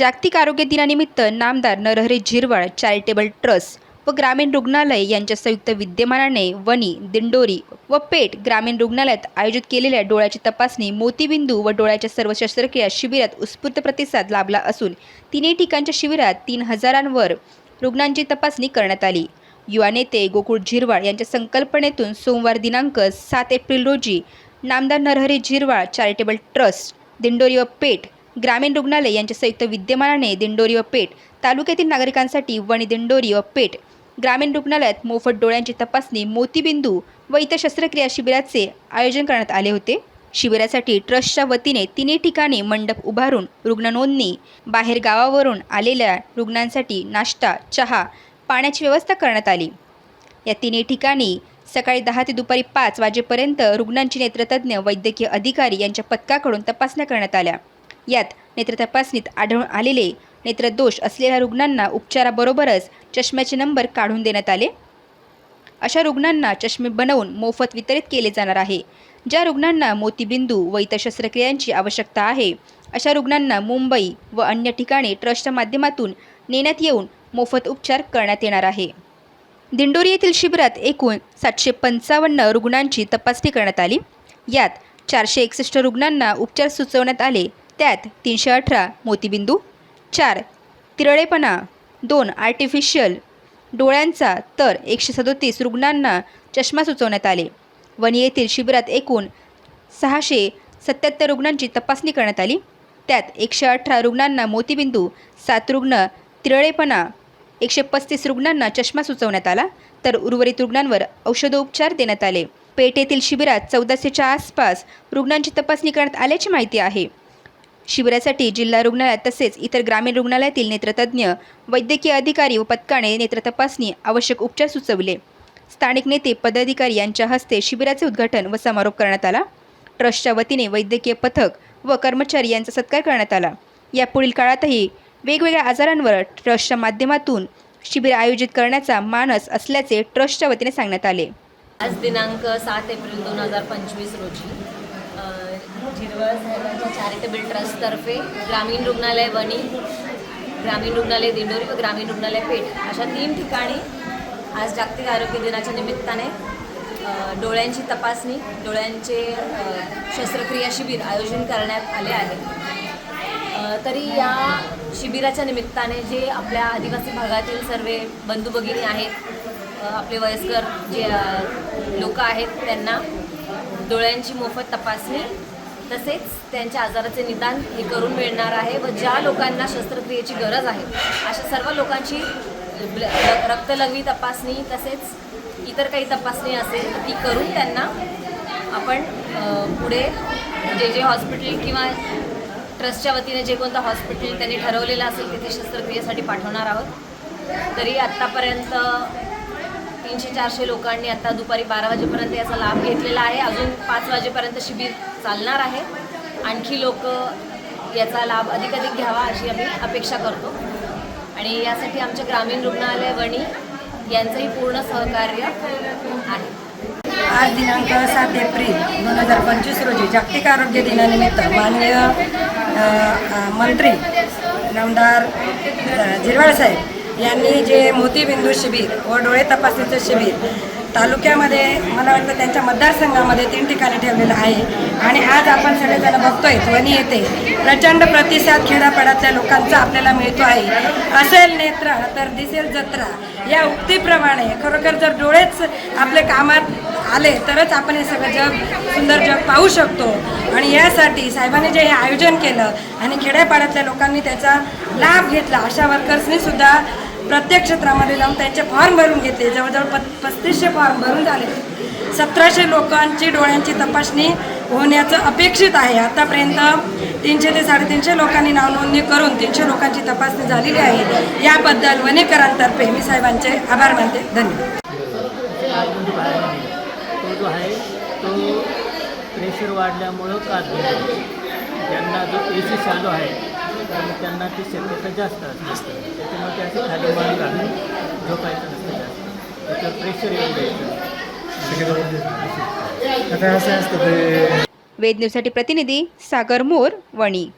जागतिक आरोग्य दिनानिमित्त नामदार नरहरी झिरवाळ चॅरिटेबल ट्रस्ट व ग्रामीण रुग्णालय यांच्या संयुक्त विद्यमानाने वणी दिंडोरी व पेठ ग्रामीण रुग्णालयात आयोजित केलेल्या डोळ्याची तपासणी मोतीबिंदू व डोळ्याच्या सर्व शस्त्रक्रिया शिबिरात उत्स्फूर्त प्रतिसाद लाभला असून तिन्ही ठिकाणच्या शिबिरात तीन हजारांवर रुग्णांची तपासणी करण्यात आली. युवा नेते गोकुळ झिरवाळ यांच्या संकल्पनेतून सोमवार दिनांक सात एप्रिल रोजी नामदार नरहरी झिरवाळ चॅरिटेबल ट्रस्ट दिंडोरी व पेठ ग्रामीण रुग्णालय यांच्या संयुक्त विद्यमानाने दिंडोरी व पेठ तालुक्यातील नागरिकांसाठी वणी दिंडोरी व पेठ ग्रामीण रुग्णालयात मोफत डोळ्यांची तपासणी मोतीबिंदू व इतर शस्त्रक्रिया शिबिराचे आयोजन करण्यात आले होते. शिबिरासाठी ट्रस्टच्या वतीने तिन्ही ठिकाणी मंडप उभारून रुग्ण नोंदणी बाहेर गावावरून आलेल्या रुग्णांसाठी नाश्ता चहा पाण्याची व्यवस्था करण्यात आली. या तिन्ही ठिकाणी सकाळी दहा ते दुपारी पाच वाजेपर्यंत रुग्णांची नेत्रतज्ज्ञ वैद्यकीय अधिकारी यांच्या पथकाकडून तपासण्या करण्यात आल्या. यात नेत्र तपासणीत आढळून आलेले नेत्रदोष असलेल्या रुग्णांना उपचाराबरोबरच चष्म्याचे नंबर काढून देण्यात आले. अशा रुग्णांना चष्मे बनवून मोफत वितरित केले जाणार आहे. ज्या रुग्णांना मोतीबिंदू व इतर शस्त्रक्रियांची आवश्यकता आहे अशा रुग्णांना मुंबई व अन्य ठिकाणी ट्रस्टच्या माध्यमातून नेण्यात येऊन मोफत उपचार करण्यात येणार आहे. दिंडोरी येथील शिबिरात एकूण सातशे पंचावन्न रुग्णांची तपासणी करण्यात आली. यात चारशे एकसष्ट रुग्णांना उपचार सुचवण्यात आले. त्यात तीनशे अठरा मोतीबिंदू चार तिरळेपणा दोन आर्टिफिशियल डोळ्यांचा तर एकशे सदोतीस रुग्णांना चष्मा सुचवण्यात आले. वणी येथील शिबिरात एकूण सहाशे सत्याहत्तर रुग्णांची तपासणी करण्यात आली. त्यात एकशे अठरा रुग्णांना मोतीबिंदू सात रुग्ण तिरळेपणा एकशे पस्तीस रुग्णांना चष्मा सुचवण्यात आला. तर उर्वरित रुग्णांवर औषधोपचार देण्यात आले. पेठेतील शिबिरात चौदाशेच्या आसपास रुग्णांची तपासणी करण्यात आल्याची माहिती आहे. शिबिरासाठी जिल्हा रुग्णालयात तसेच इतर ग्रामीण रुग्णालयातील नेत्रतज्ञ वैद्यकीय अधिकारी व पथकाने नेत्र तपासणी आवश्यक उपचार सुचवले. स्थानिक नेते पदाधिकारी यांच्या हस्ते शिबिराचे उद्घाटन व समारोप करण्यात आला. ट्रस्टच्या वतीने वैद्यकीय पथक व कर्मचारी यांचा सत्कार करण्यात आला. यापुढील काळातही वेगवेगळ्या आजारांवर ट्रस्टच्या माध्यमातून शिबिर आयोजित करण्याचा मानस असल्याचे ट्रस्टच्या वतीने सांगण्यात आले. आज दिनांक सात एप्रिल दोन हजार पंचवीस रोजी झिरवळ साहेबांच्या चॅरिटेबल ट्रस्टतर्फे ग्रामीण रुग्णालय वणी ग्रामीण रुग्णालय दिंडोरी व ग्रामीण रुग्णालय पेठ अशा तीन ठिकाणी आज जागतिक आरोग्य दिनाच्या निमित्ताने डोळ्यांची तपासणी डोळ्यांचे शस्त्रक्रिया शिबिर आयोजन करण्यात आले आहे. तरी या शिबिराच्या निमित्ताने जे आपल्या आदिवासी भागातील सर्व बंधू भगिनी आहेत आपले वयस्कर जे लोक आहेत त्यांना डोळ्यांची मोफत तपासणी तसेच त्यांच्या आजाराचे निदान हे करून मिळणार आहे व ज्या लोकांना शस्त्रक्रियेची गरज आहे अशा सर्व लोकांची ब्ल- र- रक्तलघवी तपासणी तसेच इतर काही तपासणी असेल तर ती करून त्यांना आपण पुढे जे जे हॉस्पिटल किंवा ट्रस्टच्या वतीने जे कोणतं हॉस्पिटल त्यांनी ठरवलेलं असेल तिथे शस्त्रक्रियेसाठी पाठवणार आहोत. तरी आत्तापर्यंत तीनशे चारशे लोकांनी आता दुपारी बारा वाजेपर्यंत याचा लाभ घेतलेला आहे. अजून पाच वाजेपर्यंत शिबिर चालणार आहे. आणखी लोक याचा लाभ अधिक अधिक घ्यावा अशी आम्ही अपेक्षा करतो. आणि यासाठी आमचे ग्रामीण रुग्णालय वणी यांचंही पूर्ण सहकार्य आहे. आज दिनांक सात एप्रिल दोन हजार पंचवीस रोजी जागतिक आरोग्य दिनानिमित्त माननीय मंत्री नामदार झिरवाळ साहेब यांनी जे मोतीबिंदू शिबिर व डोळे तपासणीचं शिबिर तालुक्यामध्ये मला वाटतं त्यांच्या मतदारसंघामध्ये तीन ठिकाणी ठेवलेलं आहे. आणि आज आपण सगळेजण बघतोय ध्वनी येते. प्रचंड प्रतिसाद खेड्यापाड्यातल्या लोकांचा आपल्याला मिळतो आहे. असेल नेत्र तर दिसेल जत्रा. या उक्तीप्रमाणे खरोखर जर डोळेच आपल्या कामात आले तरच आपण हे सगळं जग सुंदर जग पाहू शकतो. आणि यासाठी साहेबांनी जे हे आयोजन केलं आणि खेड्यापाड्यातल्या लोकांनी त्याचा लाभ घेतला अशा वर्कर्सनीसुद्धा प्रत्येक क्षेत्रामध्ये जाऊन त्यांचे फॉर्म भरून घेतले. जवळजवळ प पस्तीसशे फॉर्म भरून झाले. सतराशे लोकांची डोळ्यांची तपासणी होण्याचं अपेक्षित आहे. आतापर्यंत तीनशे ते साडेतीनशे लोकांनी नावनोंदणी करून तीनशे लोकांची तपासणी झालेली आहे. याबद्दल वनेकरांतर्फे मी साहेबांचे आभार मानते. धन्यवाद. जो आहे तो प्रेशर वाढल्यामुळं कात ज्यांना जो ए सी चालू आहे त्यांना ती शक्यता जास्त असते. त्याच्यामुळे ते असे खाली मान घालून झोपायचं नसतं जास्त. त्याच्यावर प्रेशर येऊ द्यायचं. आता असं असतं ते. वेद न्यूजसाठी प्रतिनिधी सागर मोर वणी.